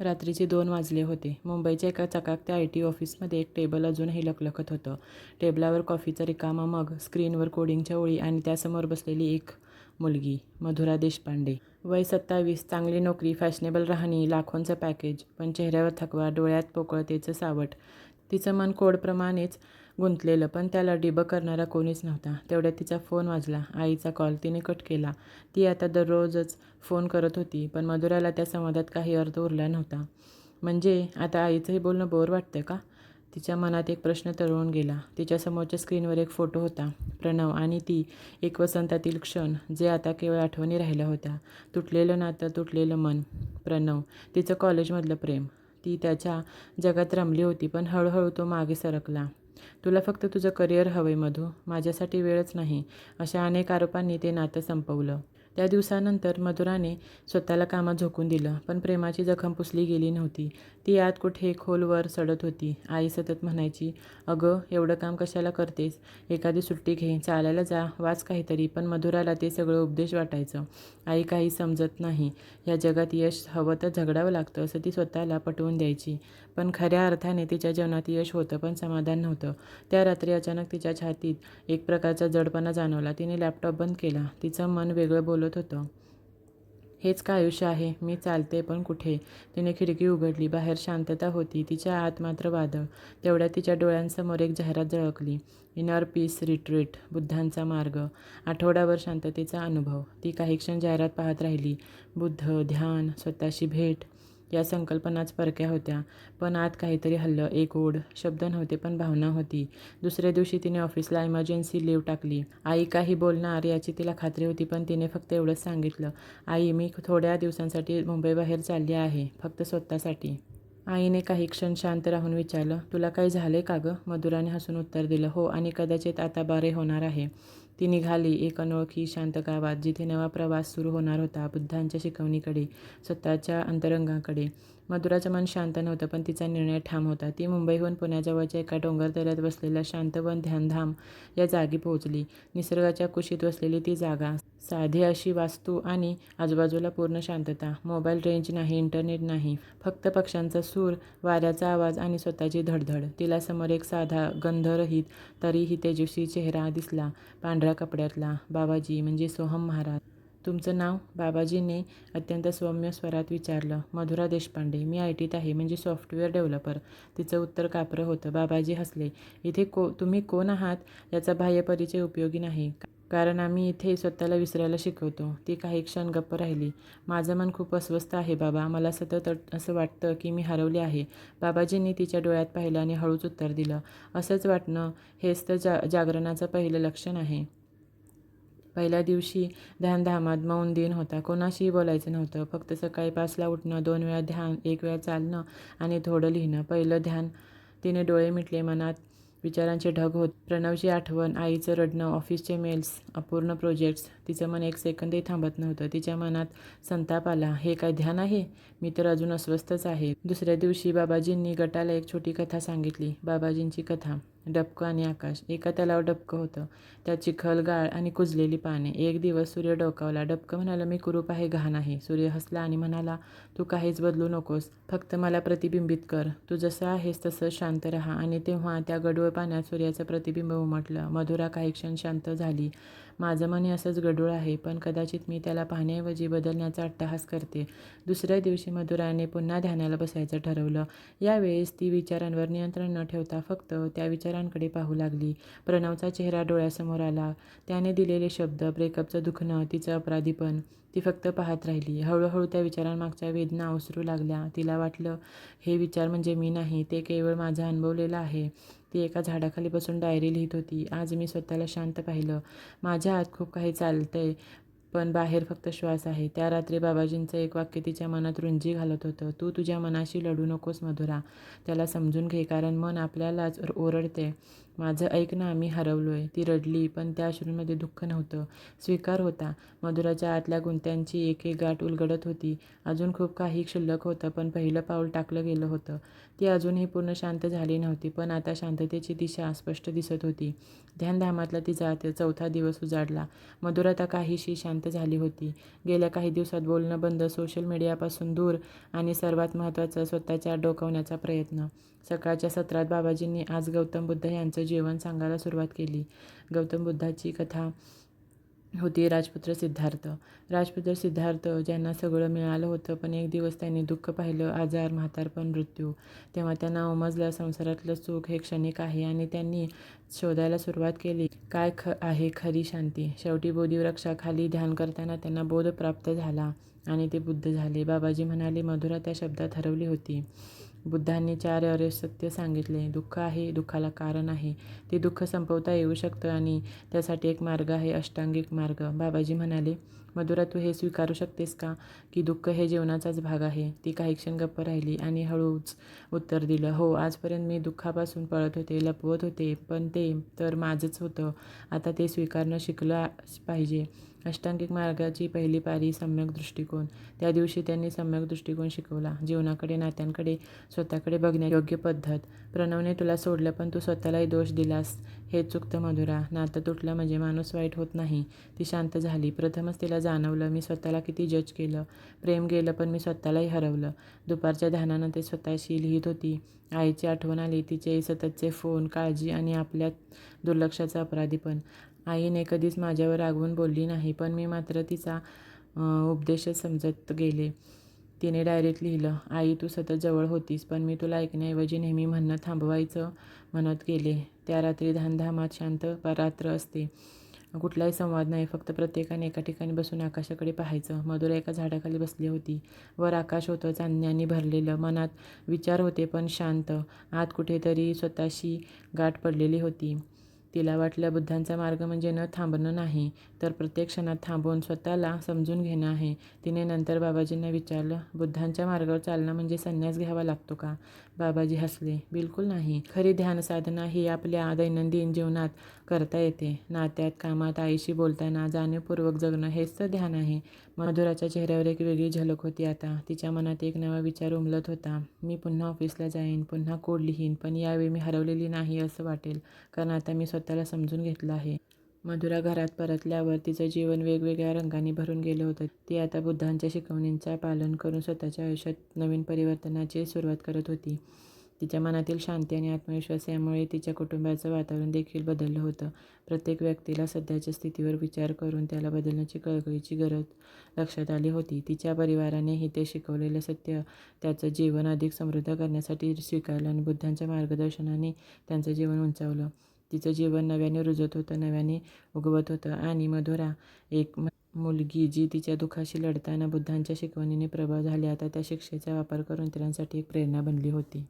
रात्रीचे दोन वाजले होते. मुंबईच्या एका चकाकत्या आय टी ऑफिसमध्ये एक टेबल अजूनही लखलखत होतं. टेबलावर कॉफीचा रिकामा मग स्क्रीनवर कोडिंगच्या ओळी आणि त्यासमोर बसलेली एक मुलगी मधुरा देशपांडे. वय सत्तावीस चांगली नोकरी फॅशनेबल राहणी लाखोंचं पॅकेज पण चेहऱ्यावर थकवा डोळ्यात पोकळतेचं सावट. तिचं मन कोडप्रमाणेच गुंतलेलं पण त्याला डिबं करणारा कोणीच नव्हता. तेवढ्यात तिचा फोन वाजला. आईचा कॉल तिने कट केला. ती आता दररोजच फोन करत होती पण मधुराला त्या संवादात काही अर्थ उरला नव्हता. म्हणजे आता आईचंही बोलणं बोर वाटतं का? तिच्या मनात एक प्रश्न तळवून गेला. तिच्यासमोरच्या स्क्रीनवर एक फोटो होता. प्रणव आणि ती एक वसंतातील क्षण जे आता केवळ आठवणी राहिल्या होत्या. तुटलेलं नातं तुटलेलं मन. प्रणव तिचं कॉलेजमधलं प्रेम. ती त्याच्या जगात रमली होती पण हळूहळू तो मागे सरकला. तुला फक्त तुझं करिअर हवं आहे मधू. माझ्यासाठी वेळच नाही. अशा अनेक आरोपांनी ते नातं संपवलं. त्या दिवसानंतर मधुराने स्वतःला कामात झोकून दिलं पण प्रेमाची जखम पुसली गेली नव्हती. ती आत कुठे खोलवर सडत होती. आई सतत म्हणायची अगं एवढं काम कशाला करतेस? एखादी सुट्टी घे चालायला जा वाच काहीतरी. पण मधुराला ते सगळं उपदेश वाटायचं. आई काही समजत नाही. या जगात यश हवं तर झगडावं लागतं असं ती स्वतःला पटवून द्यायची. पण खऱ्या अर्थाने तिच्या जीवनात यश होतं पण समाधान नव्हतं. त्या रात्री अचानक तिच्या छातीत एक प्रकारचा जडपणा जाणवला. तिने लॅपटॉप बंद केला. तिचं मन वेगळं बोलत होतं. हेच का आयुष्य आहे? मी चालते पण कुठे? तिने खिडकी उघडली. बाहेर शांतता होती. तिच्या आत मात्र वादळ. तेवढ्या तिच्या डोळ्यांसमोर एक जाहिरात झळकली. इनर पीस रिट्रीट बुद्धांचा मार्ग. आठवड्यावर शांततेचा अनुभव. ती काही क्षण जाहिरात पाहत राहिली. बुद्ध ध्यान स्वतःशी भेट. या संकल्पनाच परक्या होत्या. पण आत काहीतरी हल्लं एक ओढ शब्द नव्हते पण भावना होती. दुसऱ्या दिवशी तिने ऑफिसला इमर्जन्सी लीव टाकली. आई काही बोलणार याची तिला खात्री होती पण तिने फक्त एवढंच सांगितलं. आई मी थोड्या दिवसांसाठी मुंबईबाहेर चालली आहे फक्त स्वतःसाठी. आईने काही क्षण शांत राहून विचारलं तुला काही आहे का गं? मधुराने हसून उत्तर दिलं हो आणि कदाचित आता बरे होणार आहे. ती निघाली एक अनोळखी शांत गावात जिथे नवा प्रवास सुरू होणार होता बुद्धांच्या शिकवणीकडे स्वतःच्या अंतरंगाकडे. मधुराचं मन शांत नव्हतं पण तिचा निर्णय ठाम होता. ती मुंबईहून पुण्याजवळच्या एका डोंगरदऱ्यात बसलेल्या शांतवन ध्यानधाम या जागी पोहोचली. निसर्गाच्या कुशीत बसलेली ती जागा साधी अशी वास्तू आणि आजूबाजूला पूर्ण शांतता. मोबाईल रेंज नाही इंटरनेट नाही. फक्त पक्ष्यांचा सूर वाऱ्याचा आवाज आणि स्वतःची धडधड. तिला समोर एक साधा गंधरहित तरीही तेजस्वी चेहरा दिसला. पांढऱ्या कपड्यातला. बाबाजी म्हणजे सोहम महाराज. तुमचं नाव? बाबाजीने अत्यंत सौम्य स्वरात विचारलं. मधुरा देशपांडे मी आय टीत आहे म्हणजे सॉफ्टवेअर डेव्हलपर. तिचं उत्तर कापरं होतं. बाबाजी हसले. इथे को तुम्ही कोण आहात? याचा बाह्य परिचय उपयोगी नाही. कारण आम्ही इथे स्वतःला विसरायला शिकवतो. ती काही क्षण गप्प राहिली. माझं मन खूप अस्वस्थ आहे बाबा. मला सतत असं वाटतं की मी हरवले आहे. बाबाजींनी तिच्या डोळ्यात पाहिलं आणि हळूच उत्तर दिलं. असंच वाटणं हेच तर जा जागरणाचं पहिलं लक्षण आहे. पहिल्या दिवशी ध्यानधामात मौन दिन होता. कोणाशीही बोलायचं नव्हतं. फक्त सकाळी पाचला उठणं दोन वेळा ध्यान एक वेळा चालणं आणि थोडं लिहिणं. पहिलं ध्यान तिने डोळे मिटले मनात. विचारांचे ढग होत. प्रणवची आठवण आईचं रडणं ऑफिसचे मेल्स अपूर्ण प्रोजेक्ट्स तिचं मन एक सेकंदही थांबत नव्हतं. तिच्या मनात संताप आला. हे काय ध्यान आहे? मी तर अजून अस्वस्थच आहे. दुसऱ्या दिवशी बाबाजींनी गटाला एक छोटी कथा सांगितली. बाबाजींची कथा. डबकं आणि आकाश. एका तलाव डबकं होतं. त्यात चिखल गाळ आणि कुजलेली पाने. एक दिवस सूर्य डोकावला. डबकं म्हणाला मी कुरूप आहे घाण आहे. सूर्य हसला आणि म्हणाला तू काहीच बदलू नकोस. फक्त मला प्रतिबिंबित कर. तू जसं आहेस तसं शांत राहा. आणि तेव्हा त्या गडूळ पाण्यात सूर्याचं प्रतिबिंब उमटलं. मधुरा काही क्षण शांत झाली. माझं मनही असंच गडूळ आहे पण कदाचित मी त्याला पाहण्याऐवजी बदलण्याचा अट्टहास करते. दुसऱ्या दिवशी मधुराने पुन्हा ध्यानाला बसायचं ठरवलं. यावेळेस ती विचारांवर नियंत्रण न ठेवता फक्त त्या विचारांकडे पाहू लागली. प्रणवचा चेहरा डोळ्यासमोर आला. त्याने दिलेले शब्द ब्रेकअपचं दुखणं तिचं अपराधीपण ती फक्त पाहत राहिली. हळूहळू त्या विचारांमागच्या वेदना ओसरू लागल्या. तिला वाटलं हे विचार म्हणजे मी नाही ते केवळ माझं अनुभवलेलं आहे. ती एका झाडाखाली बसून डायरी लिहित होती. आज मी स्वतःला शांत पाहिलं. माझ्या आत खूप काही चालतंय पण बाहेर फक्त श्वास आहे. त्या रात्री बाबाजींचं एक वाक्य तिच्या मनात रुंजी घालत होतं. तू तुझ्या मनाशी लढू नकोस मधुरा. त्याला समजून घे कारण मन आपल्यालाच ओरडते माझं ऐक ना मी आहे ती रडली पण त्या अश्रूंमध्ये दुःख नव्हतं. स्वीकार होता. मधुराच्या आतल्या गुंत्यांची एक एक गाठ उलगडत होती. अजून खूप काही शिल्लक होतं पण पहिलं पाऊल टाकलं गेलं होतं. ती अजूनही पूर्ण शांत झाली नव्हती पण आता शांततेची दिशा स्पष्ट दिसत होती. ध्यानधामातला तिचा ते चौथा दिवस उजाडला. मधुर आता काहीशी शांत झाली होती. गेल्या काही दिवसात बोलणं बंद सोशल मीडियापासून दूर आणि सर्वात महत्त्वाचं स्वतःच्या डोकवण्याचा प्रयत्न. सकाळच्या सत्रात बाबाजींनी आज गौतम बुद्ध यांचं जीवन सांगायला सुरुवात केली. गौतम बुद्धाची कथा होती राजपुत्र सिद्धार्थ. राजपुत्र सिद्धार्थ ज्यांना सगळं मिळालं होतं पण एक दिवस त्यांनी दुःख पाहिलं आजार म्हातारपण मृत्यू. तेव्हा त्यांना उमजलं संसारातलं सुख हे क्षणिक आहे आणि त्यांनी शोधायला सुरुवात केली. काय ख आहे खरी शांती? शेवटी बोधिवृक्षाखाली ध्यान करताना त्यांना बोध प्राप्त झाला आणि ते बुद्ध झाले. बाबाजी म्हणाले मधुरा त्या शब्दात हरवली होती. बुद्धांनी चार अरे सत्य सांगितले. दुःख आहे दुःखाला कारण आहे. ते दुःख संपवता येऊ शकतं आणि त्यासाठी एक मार्ग आहे अष्टांगिक मार्ग. बाबाजी म्हणाले मधुरा तू हे स्वीकारू शकतेस का? की दुःख हे जीवनाचाच भाग आहे. ती काही क्षण गप्प राहिली आणि हळूच उत्तर दिलं हो आजपर्यंत मी दुःखापासून पळत होते लपवत होते पण ते तर माझंच होतं. आता ते स्वीकारणं शिकलं पाहिजे. अष्टांगिक मार्गाची पहिली पारी सम्यक दृष्टिकोन. त्या दिवशी त्यांनी सम्यक दृष्टिकोन शिकवला. जीवनाकडे नात्यांकडे स्वतःकडे बघण्या योग्य पद्धत. प्रणवने तुला सोडलं पण तू स्वतःलाही दोष दिलास. हे चुकतं मधुरा. नातं तुटलं म्हणजे माणूस वाईट होत नाही. ती शांत झाली. प्रथमच तिला जाणवलं. मी स्वतःला किती जज केलं. प्रेम गेलं पण मी स्वतःलाही हरवलं. दुपारच्या ध्यानानं ते स्वतःशी लिहित होती. आईची आठवण आली तिचे सततचे फोन काळजी आणि आपल्या दुर्लक्षाचा अपराधीपण आईने कधीच माझ्यावर रागवून बोलली नाही पण मी मात्र तिचा उपदेशच समजत गेले. तिने डायरेक्ट लिहिलं आई तू सतत जवळ होतीस पण मी तुला ऐकण्याऐवजी नेहमी म्हणणं थांबवायचं म्हणत गेले. त्या रात्री धामधामात शांत रात्र असते. कुठलाही संवाद नाही फक्त प्रत्येकाने एका ठिकाणी बसून आकाशाकडे पाहायचं. मधुरा एका झाडाखाली बसली होती. वर आकाश होतं चांदण्याने भरलेलं. मनात विचार होते पण शांत. आत कुठेतरी स्वतःशी गाठ पडलेली होती. तिला वाटलं बुद्धांचा मार्ग म्हणजे न थांबणं नाही तर प्रत्येक क्षणात थांबवून स्वतःला समजून घेणं आहे. तिने नंतर बाबाजींना विचारलं बुद्धांच्या मार्गावर चालणं म्हणजे संन्यास घ्यावा लागतो का? बाबाजी हसले. बिलकुल नाही. खरी ध्यान साधना ही आपल्या दैनंदिन जीवनात करता येते. नात्यात कामात आईशी बोलताना जाणीवपूर्वक जगणं हेच तर ध्यान आहे. मधुराच्या चेहऱ्यावर एक वेगळी झलक होती आता. तिच्या मनात एक नवा विचार उमलत होता. मी पुन्हा ऑफिसला जाईन पुन्हा कोड लिहीन पण यावेळी मी हरवलेली नाही असं वाटेल. कारण आता मी स्वतःला समजून घेतलं आहे. मधुरा घरात परतल्यावर तिचं जीवन वेगवेगळ्या रंगांनी भरून गेलं होतं. ती आता बुद्धांच्या शिकवणींचा पालन करून स्वतःच्या आयुष्यात नवीन परिवर्तनाची सुरुवात करत होती. तिच्या मनातील शांती आणि आत्मविश्वास यामुळे तिच्या कुटुंबाचं वातावरण देखील बदललं होतं. प्रत्येक व्यक्तीला सध्याच्या स्थितीवर विचार करून त्याला बदलण्याची कळकळीची गरज लक्षात आली होती. तिच्या परिवारानेही ते शिकवलेलं सत्य त्याचं जीवन अधिक समृद्ध करण्यासाठी स्वीकारलं आणि बुद्धांच्या मार्गदर्शनाने त्यांचं जीवन उंचावलं. तिचं जीवन नव्याने रुजत होतं नव्याने उगवत होतं. आणि मधुरा एक मुलगी जी तिच्या दुःखाशी लढताना बुद्धांच्या शिकवणीने प्रभाव झाली आता त्या शिक्षेचा वापर करून इतरांसाठी एक प्रेरणा बनली होती.